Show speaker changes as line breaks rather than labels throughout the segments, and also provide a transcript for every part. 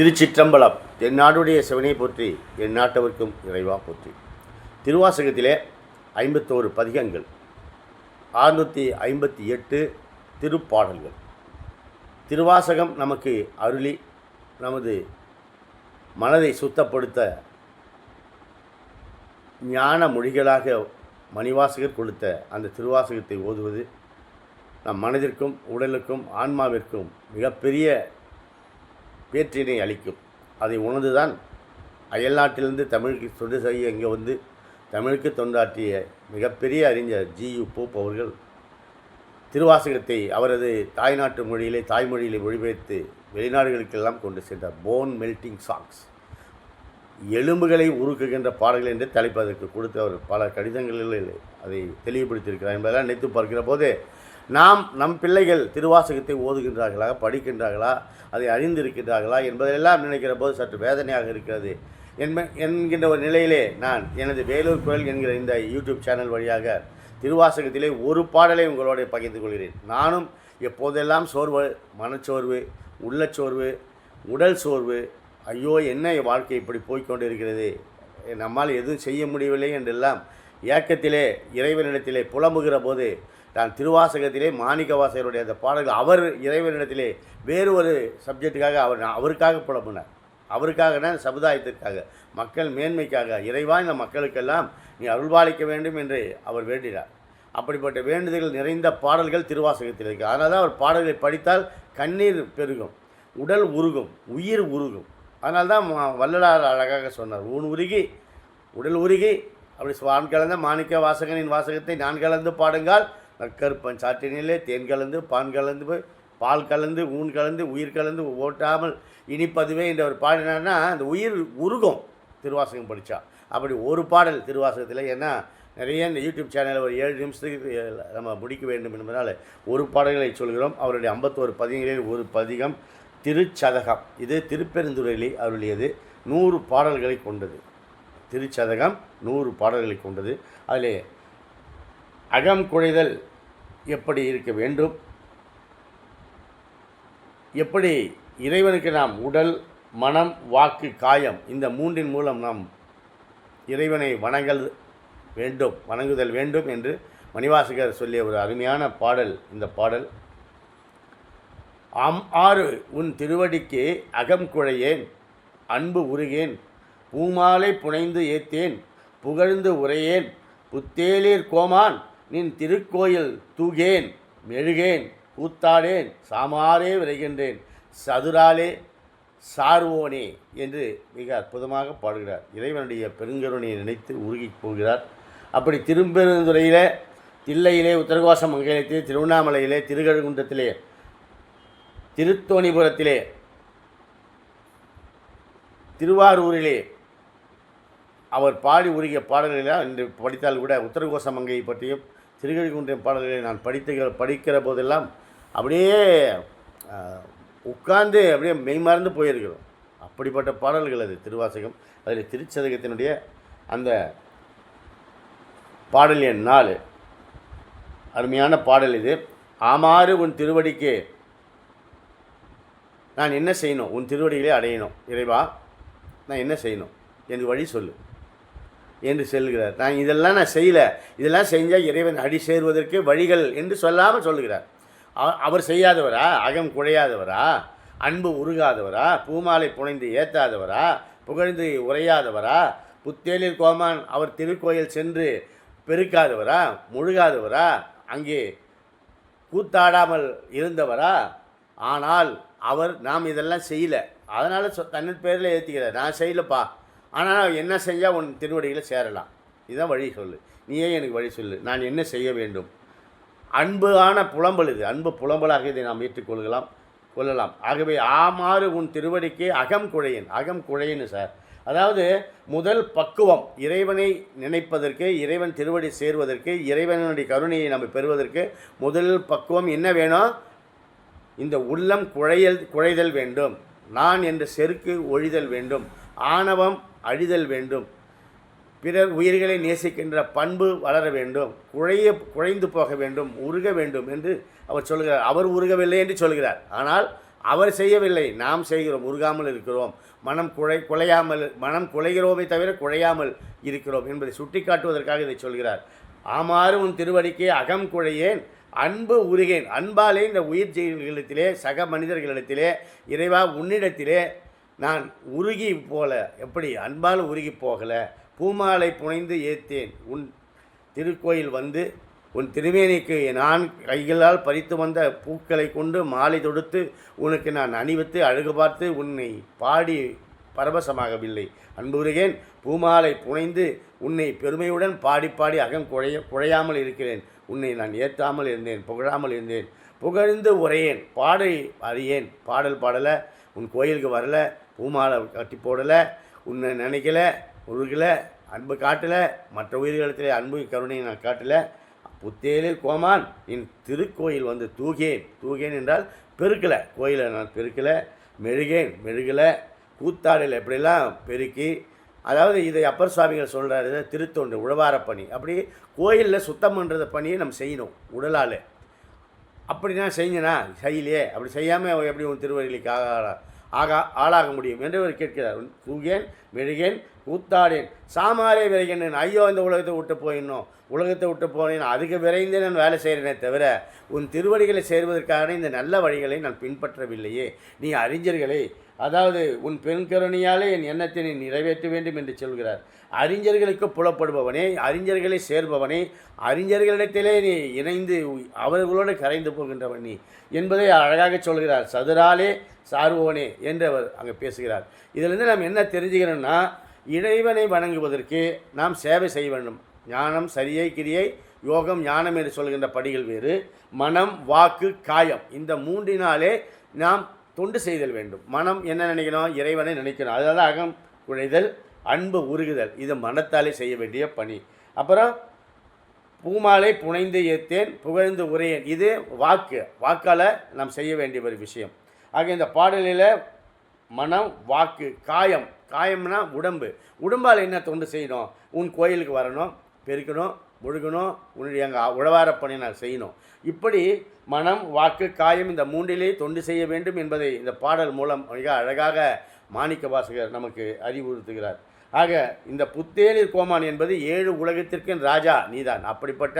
திருச்சிற்றம்பலம். என் நாடுடைய சிவனை போற்றி என் நாட்டவர்க்கும் இறைவா போற்றி. திருவாசகத்திலே ஐம்பத்தோரு பதிகங்கள் அறுநூற்றி ஐம்பத்தி எட்டு திருப்பாடல்கள். திருவாசகம் நமக்கு அருளி நமது மனதை சுத்தப்படுத்த ஞான மொழிகளாக மணிவாசகர் கொடுத்த அந்த திருவாசகத்தை ஓதுவது நம் மனதிற்கும் உடலுக்கும் ஆன்மாவிற்கும் மிகப்பெரிய பேற்றினை அளிக்கும். அதை உணர்ந்துதான் அயல்நாட்டிலிருந்து தமிழுக்கு தொண்டு செய்ய இங்கே வந்து தமிழுக்கு தொண்டாற்றிய மிகப்பெரிய அறிஞர் ஜியு போப் அவர்கள் திருவாசகத்தை அவரது தாய்நாட்டு மொழியிலே தாய்மொழியிலே மொழிபெயர்த்து வெளிநாடுகளுக்கெல்லாம் கொண்டு சென்றார். போன் மெல்டிங் சாங்ஸ் எலும்புகளை உருக்குகின்ற பாடல்கள் என்று தலைப்பு அதற்கு கொடுத்து அவர் பல கடிதங்களில் அதை தெளிவுபடுத்தியிருக்கிறார் என்பதெல்லாம் நினைத்து பார்க்கிற போது நாம் நம் பிள்ளைகள் திருவாசகத்தை ஓதுகின்றார்களா படிக்கின்றார்களா அதை அறிந்திருக்கின்றார்களா என்பதையெல்லாம் நினைக்கிற போது சற்று வேதனையாக இருக்கிறது. என்ப என்கின்ற ஒரு நிலையிலே நான் எனது வேலூர் கோயில் என்கிற இந்த யூடியூப் சேனல் வழியாக திருவாசகத்திலே ஒரு பாடலை உங்களோட பகிர்ந்து கொள்கிறேன். நானும் எப்போதெல்லாம் சோர்வு மனச்சோர்வு உள்ளச்சோர்வு உடல் சோர்வு ஐயோ என்ன வாழ்க்கை இப்படி போய்க்கொண்டு இருக்கிறது நம்மால் எதுவும் செய்ய முடியவில்லை என்றெல்லாம் ஏக்கத்திலே இறைவனிடத்திலே புலம்புகிற போது தான் திருவாசகத்திலே மாணிக்கவாசகருடைய அந்த பாடல்கள் அவர் இறைவனிடத்திலே வேறு ஒரு சப்ஜெக்டுக்காக அவர் அவருக்காக புலம்புனார். அவருக்காகனா சமுதாயத்திற்காக. மக்கள் மேன்மைக்காக. இறைவா இந்த மக்களுக்கெல்லாம் நீ அருள்பாலிக்க வேண்டும் என்று அவர் வேண்டினார். அப்படிப்பட்ட வேண்டுதல்கள் நிறைந்த பாடல்கள் திருவாசகத்தில் இருக்கு. அதனால் தான் அவர் பாடல்களை படித்தால் கண்ணீர் பெருகும் உடல் உருகும் உயிர் உருகும். அதனால தான் வள்ளலார் அழகாக சொன்னார். ஊன் உருகி உடல் உருகி. அப்படி வான் கலந்த மாணிக்க வாசகனின் வாசகத்தை நான் கலந்து பாடுங்கள் நற்கருப்பன் சாற்றினிலே தேன் கலந்து பான் கலந்து போய் பால் கலந்து ஊன் கலந்து உயிர் கலந்து ஓட்டாமல் இனிப்பதுவே என்ற ஒரு பாடினார்னா அந்த உயிர் உருகும் திருவாசகம் படித்தா அப்படி ஒரு பாடல் திருவாசகத்தில் ஏன்னா நிறைய இந்த யூடியூப் சேனலில் ஒரு ஏழு நிமிஷத்துக்கு நம்ம முடிக்க வேண்டும் என்பதனால் ஒரு பாடல்களை சொல்கிறோம். அவருடைய ஐம்பத்தோரு பதிகங்களில் ஒரு பதிகம் திருச்சதகம். இது திருப்பெருந்துறையிலே அருளியது. நூறு பாடல்களை கொண்டது. திருச்சதகம் நூறு பாடல்களை கொண்டது. அதிலே அகம் குழைதல் எப்படி இருக்க வேண்டும்? எப்படி இறைவனுக்கு நாம் உடல் மனம் வாக்கு காயம் இந்த மூன்றின் மூலம் நாம் இறைவனை வணங்கல் வேண்டும் வணங்குதல் வேண்டும் என்று மணிவாசகர் சொல்லிய ஒரு அருமையான பாடல் இந்த பாடல். அம் ஆறு உன் திருவடிக்கு அகம் குழையேன் அன்பு உருகேன் பூமாலை புனைந்து ஏத்தேன் புகழ்ந்து உரையேன் புத்தேலீர் கோமான் நின் திருக்கோயில் தூகேன் மெழுகேன் கூத்தாடேன் சாமாரே விரைகின்றேன். சதுராலே சார்வோனே என்று மிக அற்புதமாக பாடுகிறார். இறைவனுடைய பெருங்கருணையை நினைத்து உருகி போகிறார். அப்படி திருப்பெருந்துறையிலே தில்லையிலே உத்தரகோச மங்கலத்திலே திருவண்ணாமலையிலே திருக்கழுகுன்றத்திலே திருத்தோணிபுரத்திலே திருவாரூரிலே அவர் பாடி உருகிய பாடல்களெல்லாம் இன்று படித்தால் கூட உத்தரகோச மங்கையை பற்றியும் திருக்கழிகுன்றின் பாடல்களை நான் படித்த படிக்கிற போதெல்லாம் அப்படியே உட்கார்ந்து அப்படியே மெய்மறந்து போயிருக்கிறோம். அப்படிப்பட்ட பாடல்கள் அது திருவாசகம். அதில் திருச்சதகத்தினுடைய அந்த பாடல் எண் நாலு. அருமையான பாடல் இது. ஆமாறு உன் திருவடிக்கு. நான் என்ன செய்யணும்? உன் திருவடியிலே அடையணும். இறைவா நான் என்ன செய்யணும்? எனக்கு வழி சொல்லு. என்று செல்கிறார். நான் இதெல்லாம் நான் செய்யலை. இதெல்லாம் செஞ்சால் இறைவன் அடி சேருவதற்கு வழிகள் என்று சொல்லாமல் சொல்லுகிறார் அவர் செய்யாதவரா? அகம் குழையாதவரா? அன்பு உருகாதவரா? பூமாலை புனைந்து ஏத்தாதவரா? புகழ்ந்து உரையாதவரா? புத்தேலில் கோமான் அவர் திருக்கோயில் சென்று பெருக்காதவரா? முழுகாதவரா? அங்கே கூத்தாடாமல் இருந்தவரா? ஆனால் அவர் நாம் இதெல்லாம் செய்யலை. அதனால் சொ தன்னின் பேரில் ஏற்றிக்கிறார் நான் செய்யலப்பா. ஆனால் என்ன செஞ்சால் உன் திருவடிகளை சேரலாம்? இதுதான் வழி சொல்லு. நீயே எனக்கு வழி சொல்லு. நான் என்ன செய்ய வேண்டும்? அன்பான புலம்பல் இது. அன்பு புலம்பலாக இதை நாம் ஏற்றுக்கொள்ளலாம் கொள்ளலாம். ஆகவே ஆமாறு உன் திருவடிக்கு அகம் குழையன். அகம் குழையன்னு சார் அதாவது முதல் பக்குவம் இறைவனை நினைப்பதற்கு இறைவன் திருவடி சேர்வதற்கு இறைவனுடைய கருணையை நம்ம பெறுவதற்கு முதல் பக்குவம் என்ன வேணும்? இந்த உள்ளம் குழையல் குழைதல் வேண்டும். நான் என்ற செருக்கு ஒழிதல் வேண்டும். ஆணவம் அழிதல் வேண்டும். பிறர் உயிர்களை நேசிக்கின்ற பண்பு வளர வேண்டும். குழைய குழைந்து போக வேண்டும். உருக வேண்டும் என்று அவர் சொல்கிறார். அவர் உருகவில்லை என்று சொல்கிறார். ஆனால் அவர் செய்யவில்லை. நாம் செய்கிறோம். உருகாமல் இருக்கிறோம். மனம் குழை குலையாமல் மனம் குலைகிறோமே தவிர குழையாமல் இருக்கிறோம் என்பதை சுட்டிக்காட்டுவதற்காக இதை சொல்கிறார். ஆமாறு உன் திருவடிக்கே அகம் குழையேன் அன்பு உருகேன். அன்பாலே இந்த உயிர் செயல்களிடத்திலே சக மனிதர்களிடத்திலே இறைவா உன்னிடத்திலே நான் உருகி போல எப்படி அன்பால் உருகி போகலை பூமாலை புனைந்து ஏத்தேன். உன் திருக்கோயில் வந்து உன் திருமேனிக்கு நான் கைகளால் பறித்து வந்த பூக்களை கொண்டு மாலை தொடுத்து உனக்கு நான் அணிவித்து அழகு பார்த்து உன்னை பாடி பரவசமாகவில்லை. அன்புருகேன் பூமாலை புனைந்து உன்னை பெருமையுடன் பாடி பாடி அகம் குழைய குழையாமல் இருக்கிறேன். உன்னை நான் ஏற்றாமல் இருந்தேன் புகழாமல் இருந்தேன். புகழ்ந்து உரையேன் பாடை அறியேன். பாடல் பாடலை உன் கோயிலுக்கு வரல பூமாலை கட்டி போடலை உன்னை நினைக்கல உருகலை அன்பு காட்டலை மற்ற உயிர்களிடத்தில் அன்பு கருணையை நான் காட்டலை. புத்தேலில் கோமான் என் திருக்கோயில் வந்து தூகேன். தூகேன் என்றால் பெருக்கலை. கோயிலை நான் பெருக்கலை மெழுகேன் மெழுகலை. கூத்தாடல் எப்படிலாம் பெருக்கி அதாவது இதை அப்பர் சுவாமிகள் சொல்கிறாரு திருத்தொண்டு உழவார பணி. அப்படி கோயிலில் சுத்தம் பண்ணுறத பணியை நம்ம செய்யணும் உடலால். அப்படி நான் செஞ்சனா செய்யலையே. அப்படி செய்யாமல் எப்படி உன் திருவடிகளுக்கு ஆக ஆகா ஆளாக முடியும் என்று அவர் கேட்கிறார். தூகேன் மெழுகேன் கூத்தாடேன் சாமாரே விரைகின்றேன் ஐயோ இந்த உலகத்தை விட்டு போயிடணும். உலகத்தை விட்டு போனேன் அதுக்கு விரைந்து நான் வேலை செய்கிறேனே தவிர உன் திருவடிகளை சேர்வதற்கான இந்த நல்ல வழிகளை நான் பின்பற்றவில்லையே. நீ அறிஞர்களை அதாவது உன் பெண்கருணியாலே என் எண்ணத்தை நீ நிறைவேற்ற வேண்டும் என்று சொல்கிறார். அறிஞர்களுக்கு புலப்படுபவனே அறிஞர்களை சேர்பவனே அறிஞர்களிடத்திலே நீ இணைந்து அவர்களோடு கரைந்து போகின்றவன் நீ என்பதை அழகாக சொல்கிறார். சதுராலே சார்பவனே என்று அவர் அங்கே பேசுகிறார். இதிலிருந்து நாம் என்ன தெரிஞ்சுக்கிறோம்னா இறைவனை வணங்குவதற்கு நாம் சேவை செய்ய வேண்டும். ஞானம் சரியை கிரியை யோகம் ஞானம் என்று சொல்கின்ற படிகள் வேறு. மனம் வாக்கு காயம். இந்த மூன்றினாலே நாம் தொண்டு செய்தல் வேண்டும். மனம் என்ன நினைக்கணும்? இறைவனை நினைக்கணும். அதாவது அகம் குழைதல் அன்பு உருகுதல். இது மனத்தாலே செய்ய வேண்டிய பணி. அப்புறம் பூமாலை புனைந்து ஏத்தேன் புகழ்ந்து உரையேன். இது வாக்கு. வாக்கால் நாம் செய்ய வேண்டிய ஒரு விஷயம். ஆக இந்த பாடலில் மனம் வாக்கு காயம். காயம்னா உடம்பு. உடம்பால் என்ன தொண்டு செய்யணும்? உன் கோயிலுக்கு வரணும் பெருக்கணும் முழுகணும் உன்னுடைய அங்கே உழவார பணி நான் செய்யணும். இப்படி மனம் வாக்கு காயம் இந்த மூன்றிலே தொண்டு செய்ய வேண்டும் என்பதை இந்த பாடல் மூலம் மிக அழகாக மாணிக்க வாசகர் நமக்கு அறிவுறுத்துகிறார். ஆக இந்த புத்தேலிர் கோமான் என்பது ஏழு உலகத்திற்கு ராஜா நீதான். அப்படிப்பட்ட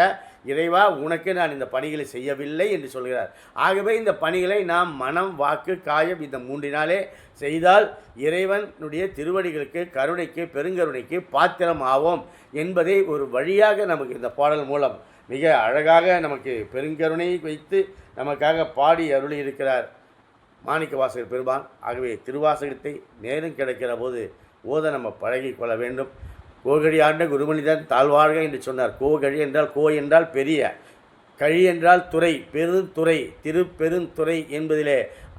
இறைவா உனக்கு நான் இந்த பணிகளை செய்யவில்லை என்று சொல்கிறார். ஆகவே இந்த பணிகளை நாம் மனம் வாக்கு காயம் இந்த மூன்றினாலே செய்தால் இறைவனுடைய திருவடிகளுக்கு கருணைக்கு பெருங்கருணைக்கு பாத்திரம் ஆவோம் என்பதை ஒரு வழியாக நமக்கு இந்த பாடல் மூலம் மிக அழகாக நமக்கு பெருங்கருணை வைத்து நமக்காக பாடி அருளி இருக்கிறார் மாணிக்க வாசகர் பெருமான். ஆகவே திருவாசகத்தை நேரம் கிடைக்கிற போது ஓத நம்ம பழகி கொள்ள வேண்டும். கோகழி ஆண்ட குருமனிதன் தாழ்வார்கள் என்று சொன்னார். கோகழி என்றால் கோ என்றால் பெரிய கழி என்றால் துறை பெருந்துறை திருப்பெருந்துறை என்பதிலே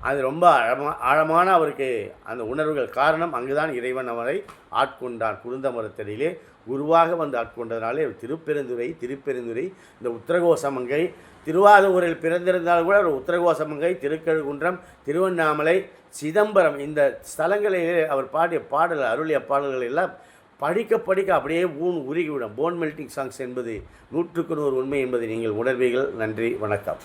அது ரொம்ப ஆழமா ஆழமான அவருக்கு அந்த உணர்வுகள் காரணம். அங்குதான் இறைவன் அவரை ஆட்கொண்டான். குருந்த மரத்தடியிலே குருவாக வந்து ஆட்கொண்டதுனாலே திருப்பெருந்துறை திருப்பெருந்துறை இந்த உத்தரகோசமங்கை திருவாதூரில் பிறந்திருந்தால் கூட ஒரு உத்தரகோசமங்கை திருக்கழுகுன்றம் திருவண்ணாமலை சிதம்பரம் இந்த ஸ்தலங்களிலே அவர் பாடிய பாடல் அருளிய பாடல்கள் எல்லாம் படிக்க படிக்க அப்படியே ஊன் உருகிவிடும். போன் மெல்டிங் சாங்ஸ் என்பது நூற்றுக்கு நூறு உண்மை என்பதை நீங்கள் உணர்வீர்கள். நன்றி வணக்கம்.